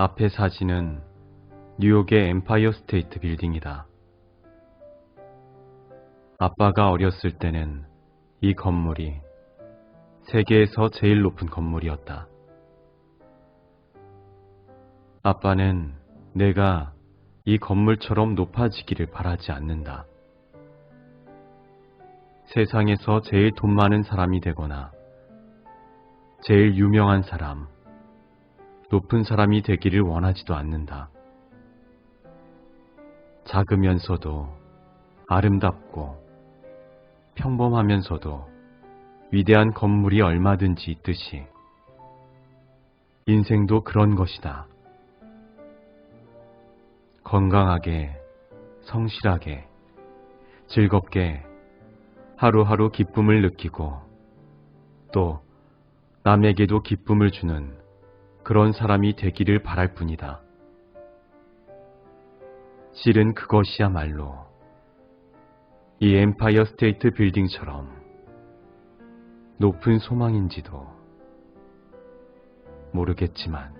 앞에 사진은 뉴욕의 엠파이어 스테이트 빌딩이다. 아빠가 어렸을 때는 이 건물이 세계에서 제일 높은 건물이었다. 아빠는 내가 이 건물처럼 높아지기를 바라지 않는다. 세상에서 제일 돈 많은 사람이 되거나 제일 유명한 사람, 높은 사람이 되기를 원하지도 않는다. 작으면서도 아름답고 평범하면서도 위대한 건물이 얼마든지 있듯이 인생도 그런 것이다. 건강하게, 성실하게, 즐겁게 하루하루 기쁨을 느끼고 또 남에게도 기쁨을 주는 그런 사람이 되기를 바랄 뿐이다. 실은 그것이야말로 이 엠파이어 스테이트 빌딩처럼 높은 소망인지도 모르겠지만